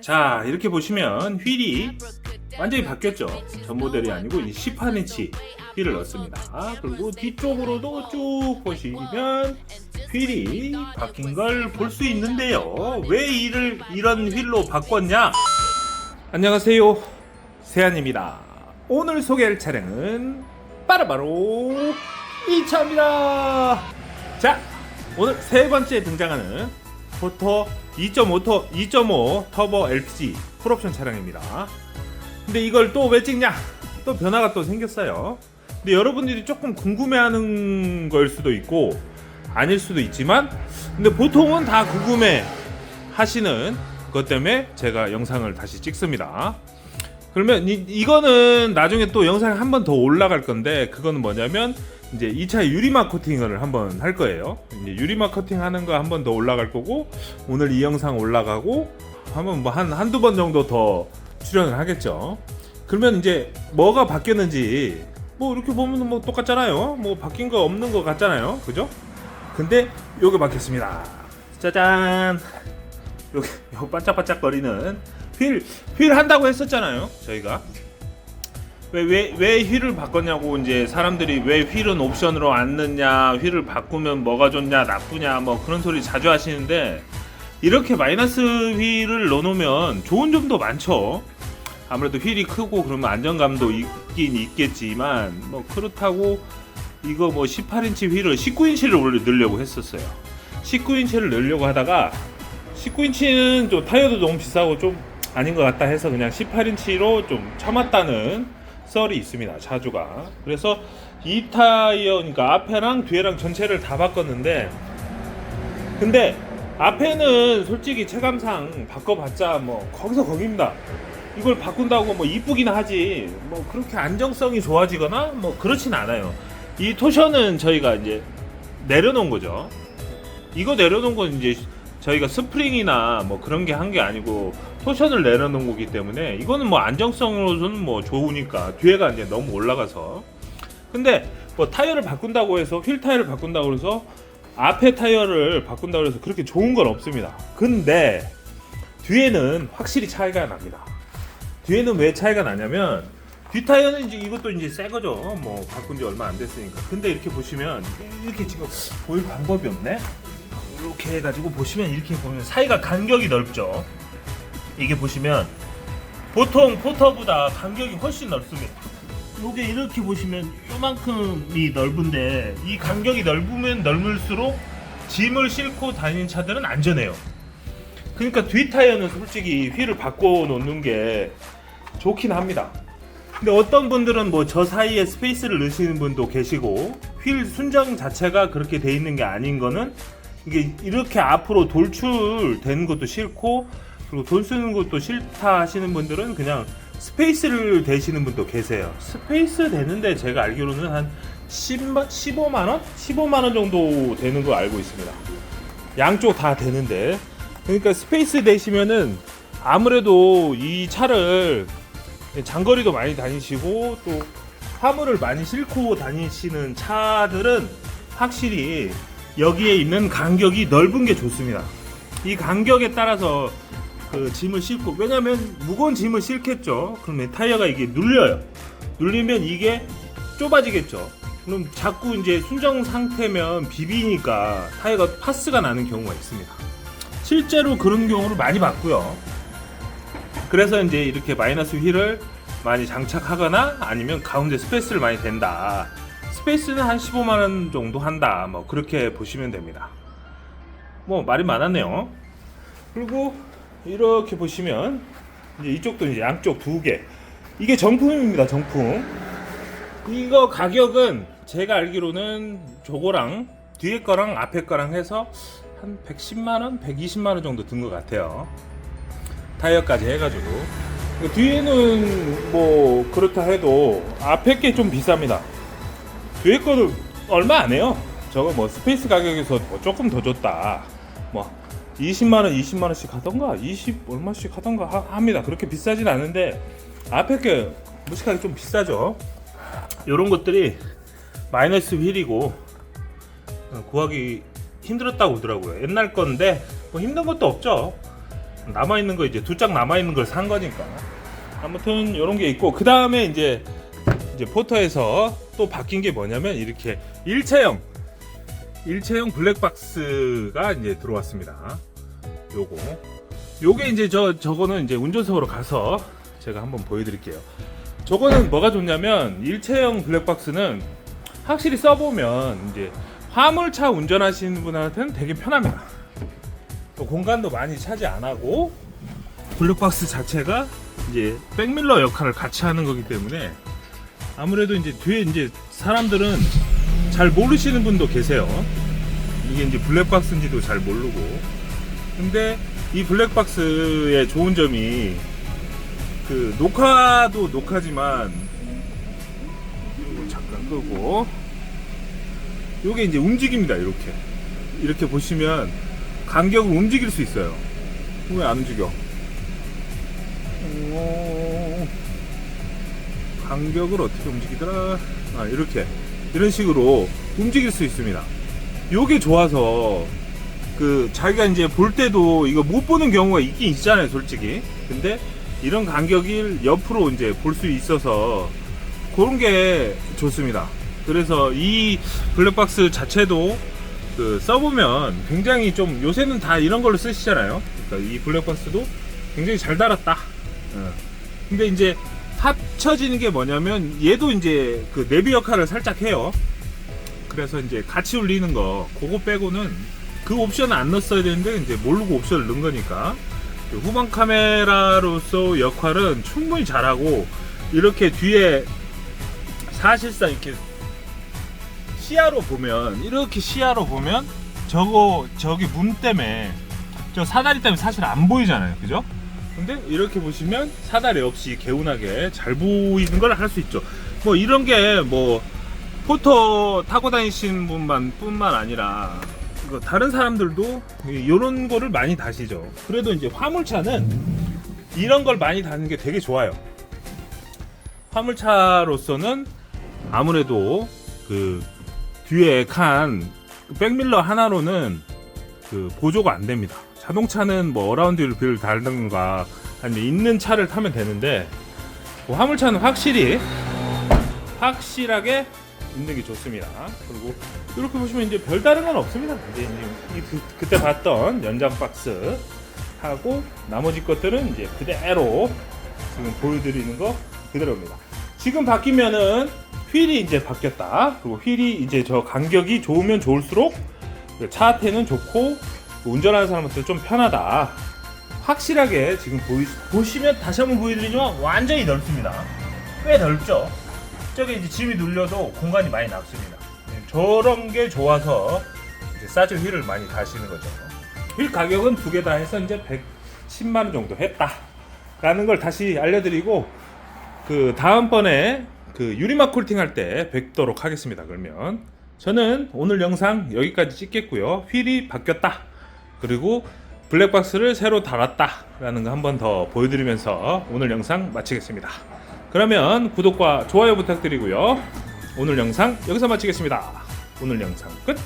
자 이렇게 보시면 휠이 완전히 바뀌었죠. 전 모델이 아니고 이제 18인치 휠을 넣습니다. 그리고 뒤쪽으로도 쭉 보시면 휠이 바뀐 걸 볼 수 있는데요. 왜 이를 이런 휠로 바꿨냐? 안녕하세요. 세안입니다. 오늘 소개할 차량은 바로바로 이 차입니다. 자 오늘 세 번째 등장하는 포터 2.5 2.5 터보 LPG 풀옵션 차량입니다. 근데 이걸 또 왜 찍냐? 또 변화가 또 생겼어요. 근데 여러분들이 조금 궁금해하는 걸 수도 있고 아닐 수도 있지만 근데 보통은 다 궁금해 하시는 것 때문에 제가 영상을 다시 찍습니다. 그러면 이, 이거는 나중에 또 영상 한 번 더 올라갈 건데 그거는 뭐냐면 이제 2차 유리막 코팅을 한번 할 거예요. 유리막 코팅 하는 거 한 번 더 올라갈 거고 오늘 이 영상 올라가고 한번 뭐 한 한두 번 정도 더 출연을 하겠죠. 그러면 이제 뭐가 바뀌었는지 뭐 이렇게 보면 뭐 똑같잖아요. 뭐 바뀐 거 없는 거 같잖아요. 그죠? 근데 요게 바뀌었습니다. 짜잔. 요, 요 반짝반짝 거리는 휠, 휠 한다고 했었잖아요. 저희가. 왜, 왜, 왜 휠을 바꿨냐고 이제 사람들이 왜 휠은 옵션으로 안 넣냐, 휠을 바꾸면 뭐가 좋냐, 나쁘냐, 뭐 그런 소리 자주 하시는데 이렇게 마이너스 휠을 넣어놓으면 좋은 점도 많죠. 아무래도 휠이 크고 그러면 안정감도 있긴 있겠지만 뭐 그렇다고 이거 뭐 18인치 휠을 19인치를 원래 넣으려고 했었어요. 19인치를 넣으려고 하다가 19인치는 좀 타이어도 너무 비싸고 좀 아닌 것 같다 해서 그냥 18인치로 좀 참았다는 썰이 있습니다. 자주가. 그래서 이 타이어, 그러니까 앞에랑 뒤에랑 전체를 다 바꿨는데, 근데 앞에는 솔직히 체감상 바꿔봤자 뭐 거기서 거기입니다. 이걸 바꾼다고 뭐 이쁘긴 하지 뭐 그렇게 안정성이 좋아지거나 뭐 그렇진 않아요. 이 토션은 저희가 이제 내려놓은 거죠. 이거 내려놓은 건 이제 저희가 스프링이나 뭐 그런 게 한 게 아니고 토션을 내려놓은 거기 때문에 이거는 뭐 안정성으로는 뭐 좋으니까 뒤에가 이제 너무 올라가서 근데 뭐 타이어를 바꾼다고 해서 휠 타이어를 바꾼다고 해서 앞에 타이어를 바꾼다고 해서 그렇게 좋은 건 없습니다. 근데 뒤에는 확실히 차이가 납니다. 뒤에는 왜 차이가 나냐면 뒤 타이어는 이제 이것도 이제 새 거죠. 뭐 바꾼 지 얼마 안 됐으니까. 근데 이렇게 보시면 이렇게 지금 보일 방법이 없네. 이렇게 해가지고 보시면 이렇게 보면 사이가 간격이 넓죠. 이게 보시면 보통 포터보다 간격이 훨씬 넓습니다. 요게 이렇게 보시면 요만큼이 넓은데 이 간격이 넓으면 넓을수록 짐을 싣고 다니는 차들은 안전해요. 그러니까 뒤 타이어는 솔직히 휠을 바꿔 놓는 게 좋긴 합니다. 근데 어떤 분들은 뭐 저 사이에 스페이스를 넣으시는 분도 계시고 휠 순정 자체가 그렇게 돼 있는 게 아닌 거는 이게 이렇게 앞으로 돌출되는 것도 싫고 그리고 돈 쓰는 것도 싫다 하시는 분들은 그냥 스페이스를 대시는 분도 계세요. 스페이스 되는데 제가 알기로는 한 10만, 15만 원? 15만 원 정도 되는 거 알고 있습니다. 양쪽 다 되는데 그러니까 스페이스 되시면은 아무래도 이 차를 장거리도 많이 다니시고 또 화물을 많이 싣고 다니시는 차들은 확실히 여기에 있는 간격이 넓은 게 좋습니다. 이 간격에 따라서 그 짐을 싣고 왜냐면 무거운 짐을 싣겠죠. 그러면 타이어가 이게 눌려요. 눌리면 이게 좁아지겠죠. 그럼 자꾸 이제 순정 상태면 비비니까 타이어가 파스가 나는 경우가 있습니다. 실제로 그런 경우를 많이 봤고요. 그래서 이제 이렇게 마이너스 휠을 많이 장착하거나 아니면 가운데 스페이스를 많이 댄다. 스페이스는 한 15만 원 정도 한다. 뭐 그렇게 보시면 됩니다. 뭐 말이 많았네요. 그리고 이렇게 보시면 이제 이쪽도 이제 양쪽 두 개. 이게 정품입니다. 정품. 이거 가격은 제가 알기로는 저거랑 뒤에 거랑 앞에 거랑 해서 한 110만 원, 120만 원 정도 든 것 같아요. 타이어까지 해가지고 그 뒤에는 뭐 그렇다 해도 앞에 게 좀 비쌉니다. 뒤에 거는 얼마 안 해요. 저거 뭐 스페이스 가격에서 뭐 조금 더 줬다. 뭐 20만 원, 20만 원씩 하던가 20 얼마씩 하던가 하, 합니다. 그렇게 비싸진 않은데 앞에 게 무식하게 좀 비싸죠. 이런 것들이 마이너스 휠이고 어, 구하기 힘들었다고 하더라고요. 옛날 건데 뭐 힘든 것도 없죠. 남아 있는 거 이제 두 짝 남아 있는 걸 산 거니까. 아무튼 이런 게 있고 그 다음에 이제 이제 포터에서 또 바뀐 게 뭐냐면 이렇게 일체형 일체형 블랙박스가 이제 들어왔습니다. 요거 요게 이제 저 저거는 이제 운전석으로 가서 제가 한번 보여드릴게요. 저거는 뭐가 좋냐면 일체형 블랙박스는 확실히 써보면 이제 화물차 운전하시는 분한테는 되게 편합니다. 또 공간도 많이 차지 안 하고 블랙박스 자체가 이제 백밀러 역할을 같이 하는 거기 때문에 아무래도 이제 뒤에 이제 사람들은 잘 모르시는 분도 계세요. 이게 이제 블랙박스인지도 잘 모르고. 근데 이 블랙박스의 좋은 점이 그 녹화도 녹화지만 잠깐 끄고 요게 이제 움직입니다 이렇게 이렇게 보시면 간격을 움직일 수 있어요 왜 안 움직여 간격을 어떻게 움직이더라? 아 이렇게. 이런 식으로 움직일 수 있습니다. 요게 좋아서 그 자기가 이제 볼 때도 이거 못 보는 경우가 있긴 있잖아요 솔직히. 근데 이런 간격을 옆으로 이제 볼 수 있어서 그런 게 좋습니다. 그래서 이 블랙박스 자체도 그 써보면 굉장히 좀 요새는 다 이런 걸로 쓰시잖아요. 그러니까 이 블랙박스도 굉장히 잘 달았다. 어. 근데 이제 합쳐지는 게 뭐냐면 얘도 이제 그 내비 역할을 살짝 해요. 그래서 이제 같이 울리는 거. 그거 빼고는 그 옵션을 안 넣었어야 되는데 이제 모르고 옵션을 넣은 거니까. 그 후방 카메라로서 역할은 충분히 잘하고 이렇게 뒤에 사실상 이렇게 시야로 보면 이렇게 시야로 보면 저거 저기 문 때문에 저 사다리 때문에 사실 안 보이잖아요. 그죠? 근데 이렇게 보시면 사다리 없이 개운하게 잘 보이는 걸 할 수 있죠. 뭐 이런 게 뭐 포터 타고 다니시는 분만 뿐만 아니라 이거 다른 사람들도 이런 거를 많이 다시죠. 그래도 이제 화물차는 이런 걸 많이 다는 게 되게 좋아요. 화물차로서는 아무래도 그 뒤에 칸 백밀러 하나로는 그 보조가 안 됩니다. 자동차는 뭐 어라운드 뷰를 달든가 아니면 있는 차를 타면 되는데 뭐 화물차는 확실히 확실하게 있는 게 좋습니다. 그리고 이렇게 보시면 이제 별다른 건 없습니다. 이제 이 그, 그때 봤던 연장 박스 하고 나머지 것들은 이제 그대로 지금 보여드리는 거 그대로입니다. 지금 바뀌면은 휠이 이제 바뀌었다. 그리고 휠이 이제 저 간격이 좋으면 좋을수록 그 차한테는 좋고 운전하는 사람한테 좀 편하다. 확실하게 지금 보이, 보시면 다시 한번 보여드리지만 완전히 넓습니다. 꽤 넓죠. 저기 이제 짐이 눌려도 공간이 많이 남습니다. 네, 저런 게 좋아서 이제 싸지 휠을 많이 다시는 거죠. 휠 가격은 두 개 다 해서 이제 110만 원 정도 했다 라는 걸 다시 알려드리고 그 다음번에 그 유리막 콜팅 할 때 뵙도록 하겠습니다. 그러면 저는 오늘 영상 여기까지 찍겠고요. 휠이 바뀌었다. 그리고 블랙박스를 새로 달았다라는 거 한 번 더 보여드리면서 오늘 영상 마치겠습니다. 그러면 구독과 좋아요 부탁드리고요. 오늘 영상 여기서 마치겠습니다. 오늘 영상 끝.